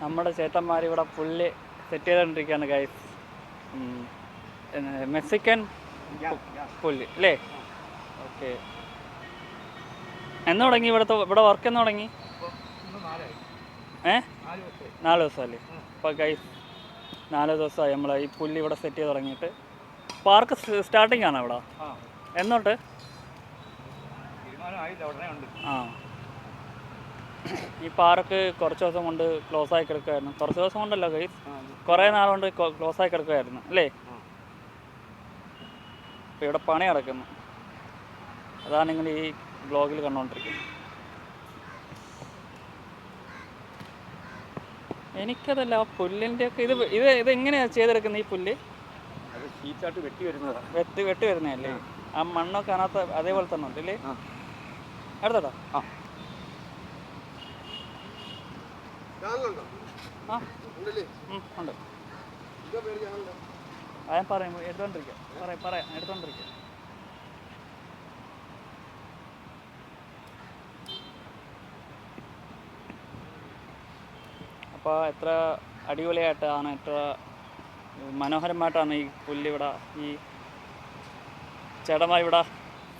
നമ്മുടെ ചേട്ടന്മാർ ഇവിടെ പുല്ല് സെറ്റ് ചെയ്തുകൊണ്ടിരിക്കുകയാണ് ഗൈസ് മെക്സിക്കൻ പുല്ല് അല്ലേ? ഓക്കെ എന്ന് തുടങ്ങി ഇവിടുത്തെ ഇവിടെ വർക്ക് എന്ന് തുടങ്ങി? ഏ? നാല് ദിവസമല്ലേ? അപ്പോൾ ഗൈസ് നാല് ദിവസമായി നമ്മൾ ഈ പുല്ല് ഇവിടെ സെറ്റ് ചെയ്ത് തുടങ്ങിയിട്ട്. പാർക്ക് സ്റ്റാർട്ടിംഗ് ആണോ ഇവിടെ? എന്നോട്ട്? ആ. ഈ പാർക്ക് കുറച്ച് ദിവസം കൊണ്ട് ക്ലോസ് ആയി കിടക്കുമായിരുന്നു കുറച്ച് ദിവസം കൊണ്ടല്ല ഗൈസ് കുറേ നാൾ കൊണ്ട് ക്ലോസ് ആയി കിടക്കുമായിരുന്നു അല്ലേ? ഇപ്പം ഇവിടെ പണി നടക്കുന്നു. അതാണ് നിങ്ങൾ ഈ ബ്ലോഗിൽ കണ്ടുകൊണ്ടിരിക്കുന്നത് എനിക്കതല്ല ആ പുല്ലിന്റെ ഒക്കെ ഇത് ഇത് ഇത് എങ്ങനെയാണ് ചെയ്തെടുക്കുന്നത് ഈ പുല്ല്? വെട്ടി വരുന്നതാണ് വെട്ടി വെട്ടി വരുന്നതല്ലേ? ആ. മണ്ണൊക്കെ അതിനകത്ത് അതേപോലെ തന്നെ ഉണ്ട് അല്ലേ അടുത്തടാ ആ ആ ഉം, ഉണ്ട്. ഞാൻ പറയാം എടുത്തോണ്ടിരിക്കാം. പറയാം പറയാം എടുത്തോണ്ടിരിക്കാം. അപ്പോൾ എത്ര അടിപൊളിയായിട്ടാണ് എത്ര മനോഹരമായിട്ടാണ് ഈ പുല്ലിവിടെ ഈ ചേട്ടന്മാർ ഇവിടെ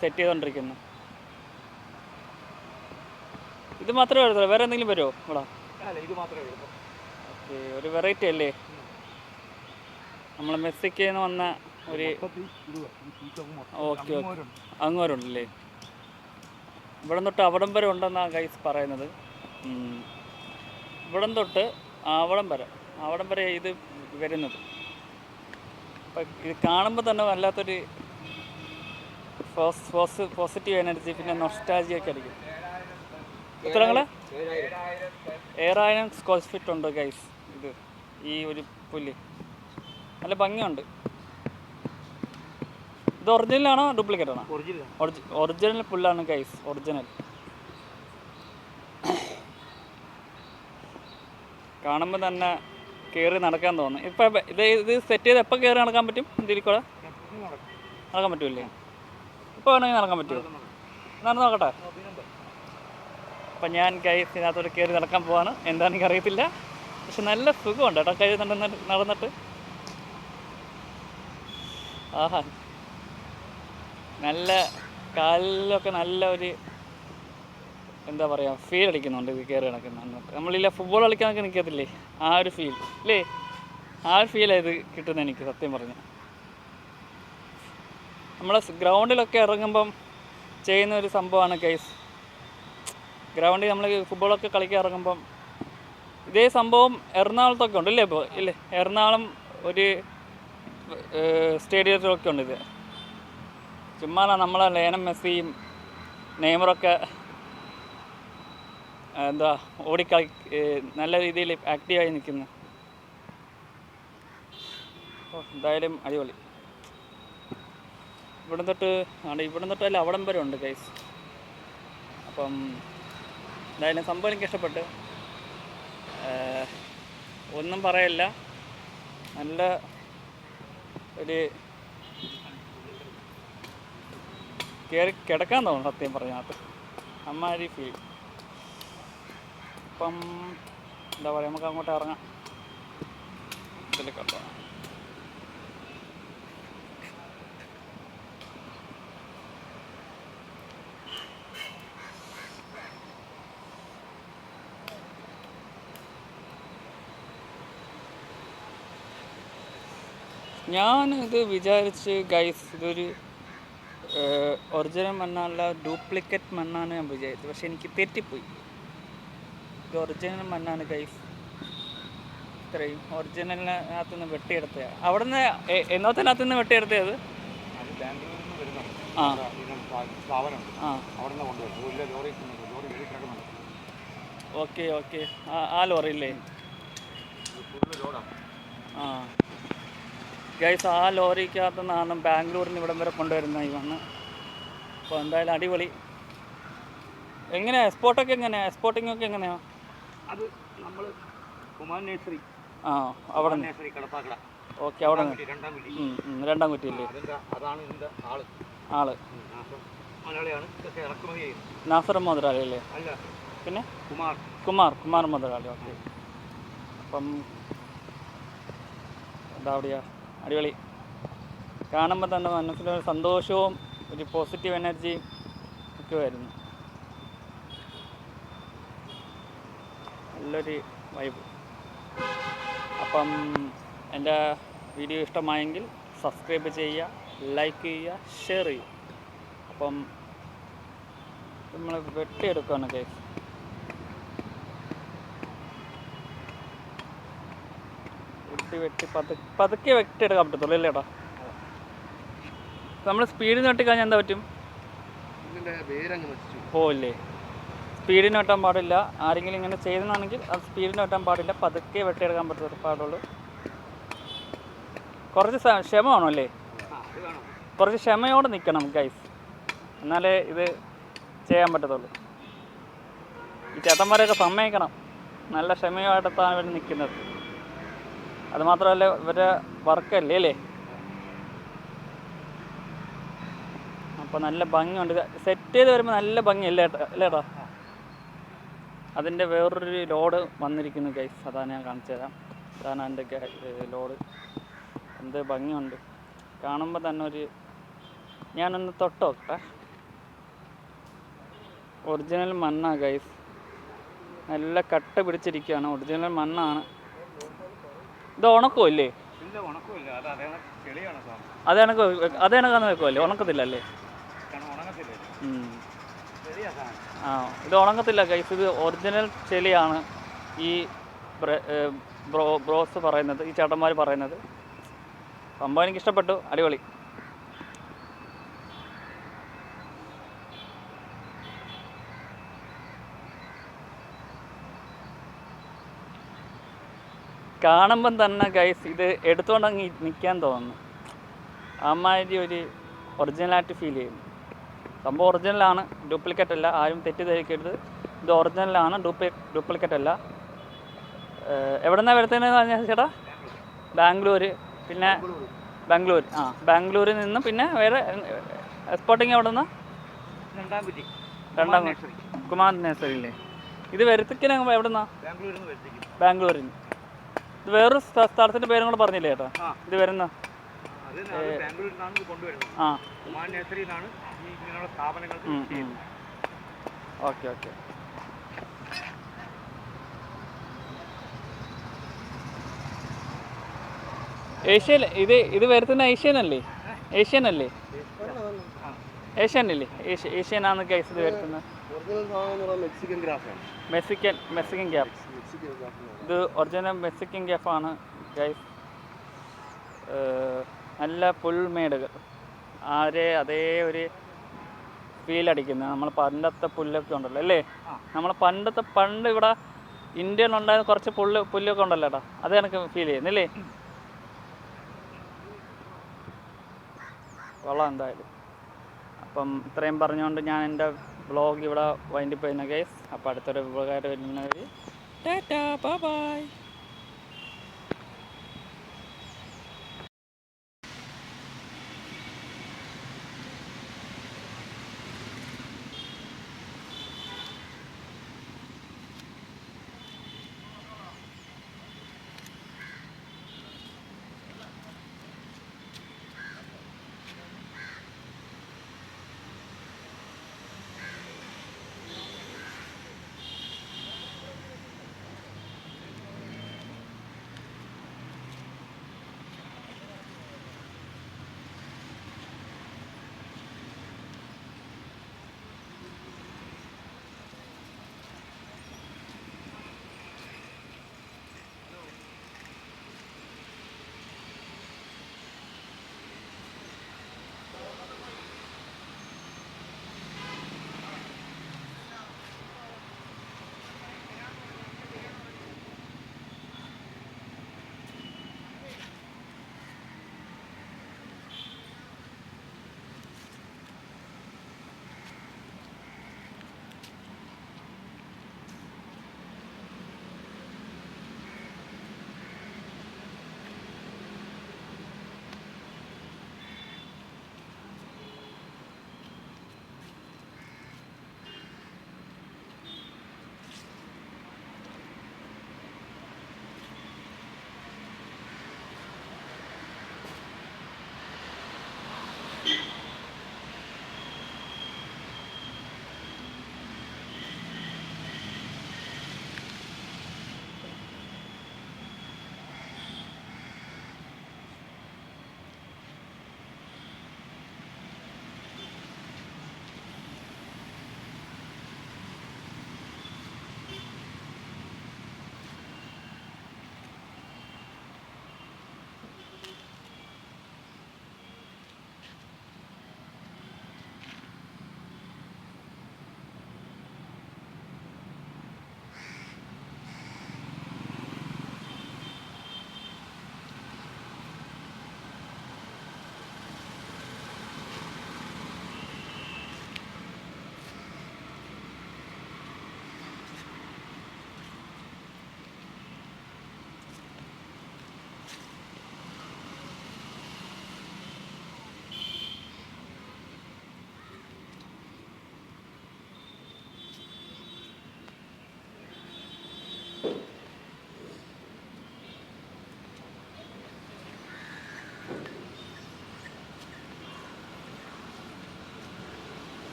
സെറ്റ് ചെയ്തുകൊണ്ടിരിക്കുന്നത് ഇത് മാത്രമേ വരുത്തുള്ളൂ. വേറെ എന്തെങ്കിലും വരുമോ ഇവിടെ? അല്ല ഇത് മാത്രമേ ഉള്ളൂ. ഓക്കേ, ഒരു വെറൈറ്റി അല്ലേ? നമ്മൾ മെസ്സിക്കേന്ന് വന്ന ഒരു ഓക്കെ ഓക്കെ. അങ്ങോട്ടുണ്ട്. അങ്ങോട്ടുണ്ടല്ലേ തൊട്ട് അവിടം വരെ ഉണ്ടെന്നാണ് ഗൈസ് പറയുന്നത്. ഇവിടം തൊട്ട് അവിടം വരെ അവിടം വരെ ഇത് വരുന്നത്. അപ്പം ഇത് കാണുമ്പോൾ തന്നെ വല്ലാത്തൊരു പോസിറ്റീവ് എനർജി പിന്നെ നൊസ്റ്റാജിയൊക്കെ ആയിരിക്കും എത്ര നിങ്ങളെ ഏഴായിരം സ്ക്വയർ ഫീറ്റ് ഉണ്ട് ഗൈസ് ഇത് ഈ ഒരു പുല്ല്. നല്ല ഭംഗിയുണ്ട്. ഇത് ഒറിജിനൽ ആണോ ഡ്യൂപ്ലിക്കേറ്റ് ആണോ? ഒറിജിനൽ ഒറിജിനൽ പുല്ലാണ് ഗൈസ് ഒറിജിനൽ കാണുമ്പോൾ തന്നെ കയറി നടക്കാൻ തോന്നുന്നു ഇപ്പം ഇത് ഇത് സെറ്റ് ചെയ്ത് എപ്പോൾ കയറി നടക്കാൻ പറ്റും? ഇതിൽ കൂടെ നടക്കാൻ പറ്റൂല്ലേ? ഇപ്പോൾ വേണമെങ്കിൽ നടക്കാൻ പറ്റുമോ? നടന്ന് നോക്കട്ടെ. അപ്പം ഞാൻ ഗൈസ് ഇതിനകത്തോട്ട് കയറി നടക്കാൻ പോവാണ്. എന്താണെന്ന് അറിയത്തില്ല പക്ഷെ നല്ല സുഖമുണ്ട് കേട്ടോ. കയറി നടന്നിട്ട് നടന്നിട്ട്. ആഹാ. നല്ല കാലിലൊക്കെ നല്ല ഒരു എന്താ പറയുക ഫീൽ അടിക്കുന്നുണ്ട് ഇത് കയറി നടക്കുന്ന നമ്മളില്ല ഫുട്ബോൾ കളിക്കാനൊക്കെ നിൽക്കത്തില്ലേ? ആ ഒരു ഫീൽ അല്ലേ ആ ഒരു ഫീലാണ് ഇത് കിട്ടുന്നത് എനിക്ക് സത്യം പറഞ്ഞ്. നമ്മളെ ഗ്രൗണ്ടിലൊക്കെ ഇറങ്ങുമ്പം ചെയ്യുന്ന ഒരു സംഭവമാണ് കേസ് ഗ്രൗണ്ടിൽ നമ്മൾ ഫുട്ബോളൊക്കെ കളിക്കാൻ ഇറങ്ങുമ്പം ഇതേ സംഭവം എറണാകുളത്തൊക്കെ ഉണ്ട് ഇല്ലേ ഇപ്പോൾ ഇല്ലേ? എറണാകുളം ഒരു സ്റ്റേഡിയത്തിലൊക്കെ ഉണ്ട് ഇത്. ചുമ്മാ നമ്മളെ ലേനം മെസ്സിയും നെയ്മറൊക്കെ എന്താ ഓടിക്കളി നല്ല രീതിയിൽ ആക്റ്റീവായി നിൽക്കുന്നു. എന്തായാലും അടിപൊളി. ഇവിടെ തൊട്ട് ഇവിടെ തൊട്ടല്ല അവിടം വരെ ഉണ്ട് കൈസ് അപ്പം എന്തായാലും സംഭവം എനിക്ക് ഇഷ്ടപ്പെട്ടു. ഒന്നും പറയല്ല. നല്ല ഒരു കയറി കിടക്കാൻ തോന്നുന്നു സത്യം പറഞ്ഞാൽ. അമ്മാരി ഫീൽ ഇപ്പം എന്താ പറയുക നമുക്ക് അങ്ങോട്ട് ഇറങ്ങാം. ഇതിലൊക്കെ ഉണ്ടോ ഞാൻ ഇത് വിചാരിച്ച് ഗൈസ് ഇതൊരു ഒറിജിനൽ മണ്ണല്ല ഡ്യൂപ്ലിക്കേറ്റ് മണ്ണാണ് ഞാൻ വിചാരിച്ചത്. പക്ഷെ എനിക്ക് തെറ്റിപ്പോയി. ഇത് ഒറിജിനൽ മണ്ണാണ് ഗൈസ് ഇത്രയും ഒറിജിനലിനകത്ത് നിന്ന് വെട്ടിയെടുത്ത അവിടെ നിന്ന് എന്നോത്തിനകത്ത് നിന്ന് വെട്ടിയെടുത്തത് ആ. ആ. Okay okay. ആ ലോറിയില്ലേ ആ. ഗൈസ് ആ ലോറിക്കകത്ത് നിന്നാണ് ബാംഗ്ലൂരിൽ നിന്ന് ഇവിടം വരെ കൊണ്ടുവരുന്ന ഈ വന്ന്. അപ്പോൾ എന്തായാലും അടിപൊളി. എങ്ങനെയാണ് എക്സ്പോർട്ടൊക്കെ എങ്ങനെയാണ് എക്സ്പോർട്ടിംഗ് ഒക്കെ എങ്ങനെയാണ് അത് നമ്മൾ കുമാർ നേഴ്സറി. ആ അവിടെ നേഴ്സറി കടപ്പാക്കട. ഓക്കെ അവിടെ രണ്ടാം കുറ്റിയില്ലേ അതാണ് ഇതിന്റെ ആൾ. ആൾ. മലയാളിയാണ്. ഇതൊക്കെ ഇറക്കുമതി ചെയ്യുന്നത് നാസർ മുതലാളി അല്ലേ? അല്ല. പിന്നെ? കുമാർ. കുമാർ കുമാർ മുതലാളി. ഓക്കെ. അപ്പം എന്താ പറയുക അടിപൊളി. കാണുമ്പോൾ തന്നെ മനസ്സിലൊരു സന്തോഷവും ഒരു പോസിറ്റീവ് എനർജിയും ഒക്കെ വരുന്നു. നല്ലൊരു വൈബ് അപ്പം എന്റെ വീഡിയോ ഇഷ്ടമായെങ്കിൽ സബ്സ്ക്രൈബ് ചെയ്യുക ലൈക്ക് ചെയ്യുക ഷെയർ ചെയ്യുക. അപ്പം നമ്മൾ വെട്ടിയെടുക്കുകയാണ് കേസ് വെട്ടി വെട്ടി പതുക്കെ പതുക്കെ വെട്ടിയെടുക്കാൻ പറ്റത്തുള്ളൂ അല്ലേ ഏട്ടാ? നമ്മൾ സ്പീഡിൽ വെട്ടിക്കഴിഞ്ഞാൽ എന്താ പറ്റും? ഓ പോവില്ലേ സ്പീഡിന് വെട്ടാൻ പാടില്ല. ആരെങ്കിലും ഇങ്ങനെ ചെയ്യുന്നതാണെങ്കിൽ അത് സ്പീഡിന് വെട്ടാൻ പാടില്ല. പതുക്കെ വെട്ടിയെടുക്കാൻ പറ്റത്തില്ല പാടുള്ളൂ. കുറച്ച് ക്ഷമ വേണം അല്ലേ? കുറച്ച് ക്ഷമയോടെ നിൽക്കണം ഗൈസ് എന്നാലേ ഇത് ചെയ്യാൻ പറ്റത്തുള്ളൂ. ഈ ചേട്ടന്മാരെയൊക്കെ സമ്മതിക്കണം. നല്ല ക്ഷമയോടെ ക്ഷമയോടെത്താണ് ഇവർ നിൽക്കുന്നത് അത് മാത്രമല്ല ഇവരുടെ വർക്കല്ലേ അല്ലേ അപ്പോൾ നല്ല ഭംഗിയുണ്ട്. സെറ്റ് ചെയ്ത് വരുമ്പോൾ നല്ല ഭംഗിയല്ലേ അല്ലേട്ടാ അതിന്റെ വേറൊരു ലോഡ് വന്നിരിക്കുന്നു ഗൈസ് അതാണ് ഞാൻ കാണിച്ചു തരാം. അതാണ് അതിന്റെ ലോഡ് എന്ത് ഭംഗിയുണ്ട്. കാണുമ്പോൾ തന്നെ ഒരു ഞാനൊന്ന് തൊട്ട് ഒറിജിനൽ മണ്ണാ ഗൈസ് നല്ല കട്ട പിടിച്ചിരിക്കുകയാണ്. ഒറിജിനൽ മണ്ണാണ്. ഇത് ഉണക്കോ ഇല്ലേ? അത് എനക്ക് അത് എനക്കാന്ന് വെക്കുമല്ലേ ഉണക്കത്തില്ല അല്ലേ? കാരണം ഉണങ്ങത്തില്ല ഇത്. ഉം. ചെളിയാ സാധനം ആ ഇത് ഉണങ്ങത്തില്ല ഗൈസ് ഇത് ഒറിജിനൽ ചെളിയാണ് ഈ ബ്രോ ബ്രോസ് പറയുന്നത് ഈ ചേട്ടന്മാർ പറയുന്നത്. സംഭവം എനിക്ക് ഇഷ്ടപ്പെട്ടു അടിപൊളി. കാണുമ്പം തന്നെ ഗൈസ് ഇത് എടുത്തുകൊണ്ട് അങ്ങ് നിൽക്കാൻ തോന്നുന്നു. അമ്മാതിരി ഒരു ഒറിജിനലായിട്ട് ഫീൽ ചെയ്യുന്നു. സംഭവം ഒറിജിനലാണ് ഡ്യൂപ്ലിക്കേറ്റ് അല്ല ആരും തെറ്റിദ്ധരിക്കരുത്. ഇത് ഒറിജിനലാണ് ഡ്യൂപ്ലി ഡ്യൂപ്ലിക്കേറ്റ് അല്ല. എവിടെ നിന്നാണ് എന്ന് പറഞ്ഞാൽ ചേട്ടാ? ബാംഗ്ലൂർ പിന്നെ ബാംഗ്ലൂർ ആ ബാംഗ്ലൂരിൽ നിന്ന് പിന്നെ വേറെ എക്സ്പോർട്ടിങ് എവിടെ നിന്നാണ് രണ്ടാം കുമാർ നഴ്സറിയില്ലേ ഇത് വരുത്തിക്കൽ എവിടെ നിന്നാണ് ബാംഗ്ലൂരിൽ നിന്ന് വരുത്തിക്കും ബാംഗ്ലൂരിൽ നിന്ന് ഇത് വേറൊരു സ്ഥലത്തിന്റെ പേരും കൂടെ പറഞ്ഞില്ലേ ചേട്ടാ ഇത് വരുന്ന. Okay okay. ഏഷ്യൻ ഇത് ഇത് വരുത്തുന്ന ഏഷ്യൻ അല്ലേ? ഏഷ്യൻ അല്ലേ? ഏഷ്യൻ അല്ലേ? ഏഷ്യ ആണ് ഗൈസ് ഇത് വരുത്തുന്നത്. Mexican Mexican Mexican graph. ഇത് ഒറിജിനൽ മെക്സിക്കൻ ഗ്യാപ്പാണ് ഗൈസ് നല്ല ഫുൾ മേഡുകൾ ആരെ അതേ ഒരു ഫീൽ അടിക്കുന്നത്. നമ്മൾ പണ്ടത്തെ പുല്ലൊക്കെ ഉണ്ടല്ലോ അല്ലേ? നമ്മൾ പണ്ടത്തെ പണ്ട് ഇവിടെ ഇന്ത്യയിൽ ഉണ്ടായിരുന്ന കുറച്ച് പുല്ല് പുല്ലൊക്കെ ഉണ്ടല്ലോ ഏട്ടാ അത് എനിക്ക് ഫീൽ ചെയ്യുന്നില്ലേ കൊള്ളാം എന്തായാലും. അപ്പം ഇത്രയും പറഞ്ഞുകൊണ്ട് ഞാൻ എന്റെ ബ്ലോഗ് ഇവിടെ വൈൻഡിപ്പ് ചെയ്യുന്ന കേസ് അപ്പോൾ അടുത്തൊരു ഉപകാരം വരുന്നവർ ടാറ്റാ ബൈ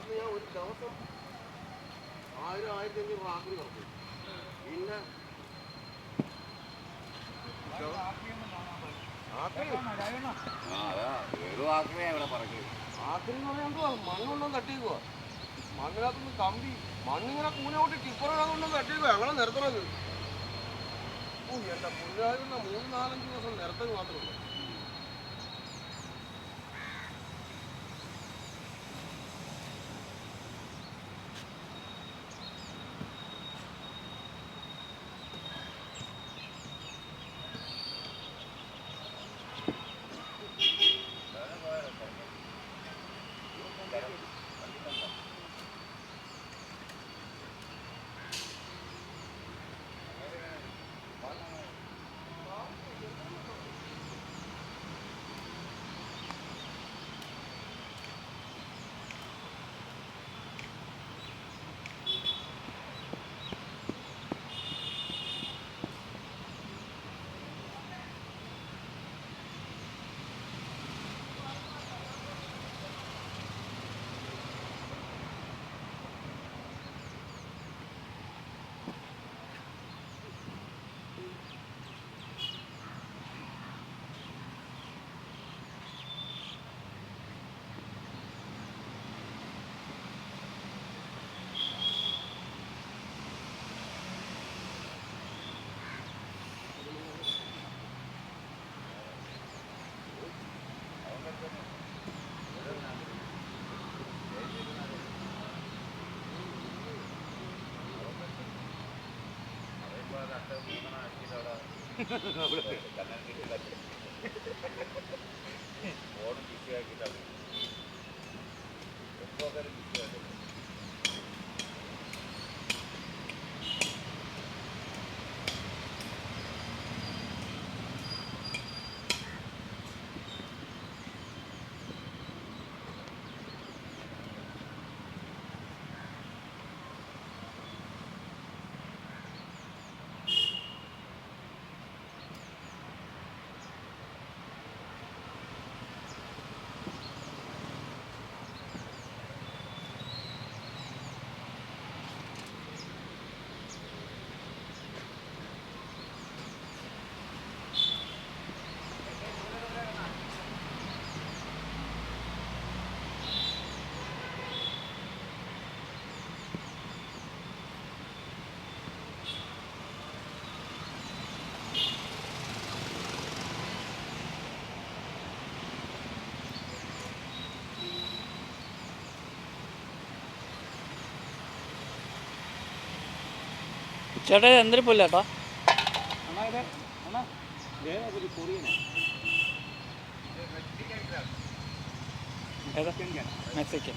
ഗ്യാസ് ഞാൻ ഒരു ദിവസം ആയിരം ആയിരത്തി അഞ്ഞൂറ് റാക്കിൽ കിടക്കും പിന്നെ ആക്രി. എന്ന് പറഞ്ഞാൽ എന്തുവാ? മണ്ണുകൊണ്ടൊന്നും തട്ടിക്കുക മണ്ണിനകത്തുനിന്ന് കമ്പി മണ്ണിങ്ങനെ കൂനോട്ട് ടിപ്പറുകൊണ്ടൊന്നും തട്ടിക്കുക ഞങ്ങളെ നിരത്തണത് ഓ എന്റെ പുല്ലായിരുന്ന മൂന്ന് നാലഞ്ച് ദിവസം നിരത്തത് മാത്രമേ ഫോണും ബിസിയാക്കിയിട്ടാണ് എപ്പോഴും ബിസിയാക്കുന്നത് ചേട്ടാ ഇത് എന്തൊരു ഏതാ? മെക്സിക്കൻ.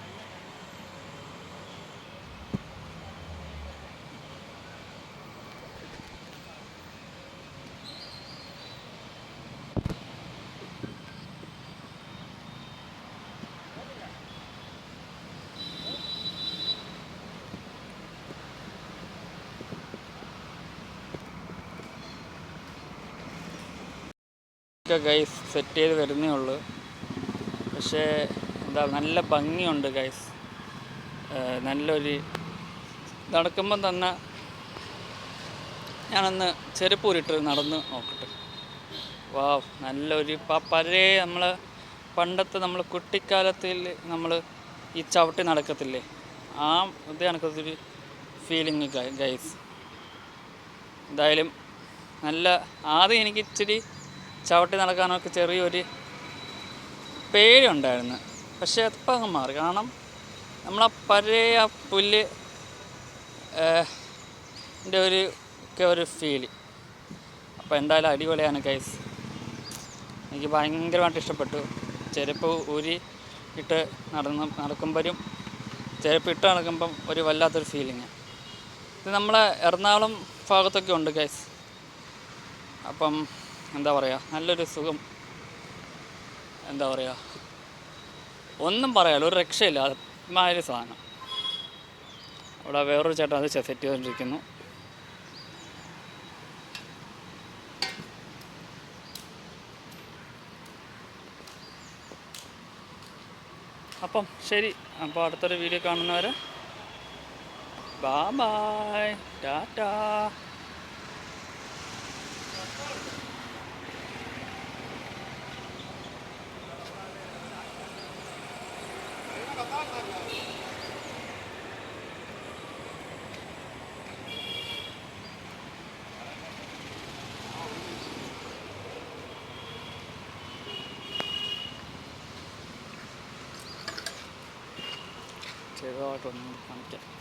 ഒക്കെ ഗൈസ് സെറ്റ് ചെയ്ത് വരുന്നേ ഉള്ളൂ. പക്ഷേ എന്താ നല്ല ഭംഗിയുണ്ട് ഗൈസ് നല്ലൊരു നടക്കുമ്പം തന്നെ ഞാനൊന്ന് ചെരുപ്പ് ഊരിട്ട് നടന്ന് നോക്കട്ടെ. വാ നല്ലൊരു പഴയ നമ്മൾ പണ്ടത്തെ നമ്മൾ കുട്ടിക്കാലത്തിൽ നമ്മൾ ഈ ചവിട്ടി നടക്കത്തില്ലേ? ആ ഇത് കണക്കത്തൊരു ഫീലിംഗ് ഗൈസ് എന്തായാലും നല്ല ആദ്യം എനിക്ക് ഇച്ചിരി ചവിട്ടി നടക്കാനൊക്കെ ചെറിയൊരു പേടിയുണ്ടായിരുന്നു. പക്ഷേ ഇപ്പം അങ്ങ് മാറി. കാരണം നമ്മളാ പഴയ ആ പുല്ല് എന്റെ ഒരു ഒക്കെ ഒരു ഫീൽ അപ്പോൾ എന്തായാലും അടിപൊളിയാണ് കൈസ് എനിക്ക് ഭയങ്കരമായിട്ട് ഇഷ്ടപ്പെട്ടു. ചെരുപ്പ് ഊരി ഇട്ട് നടന്ന് നടക്കുമ്പോഴും ചെരുപ്പ് ഇട്ട് നടക്കുമ്പം ഒരു വല്ലാത്തൊരു ഫീലിങ് ഇത് നമ്മളെ എറണാകുളം ഭാഗത്തൊക്കെ ഉണ്ട് കൈസ് അപ്പം എന്താ പറയുക നല്ലൊരു സുഖം. എന്താ പറയുക ഒന്നും പറയാലോ ഒരു രക്ഷയില്ല. അമാതിരി സാധനം. അവിടെ വേറൊരു ചേട്ടൻ അത് സെറ്റ് ചെയ്തുകൊണ്ടിരിക്കുന്നു അപ്പം ശരി അപ്പോൾ അടുത്തൊരു വീഡിയോ കാണുന്നവരെ ബായ് ടാറ്റാ. ചെറുതായിട്ടൊന്ന് കാണിക്കാം.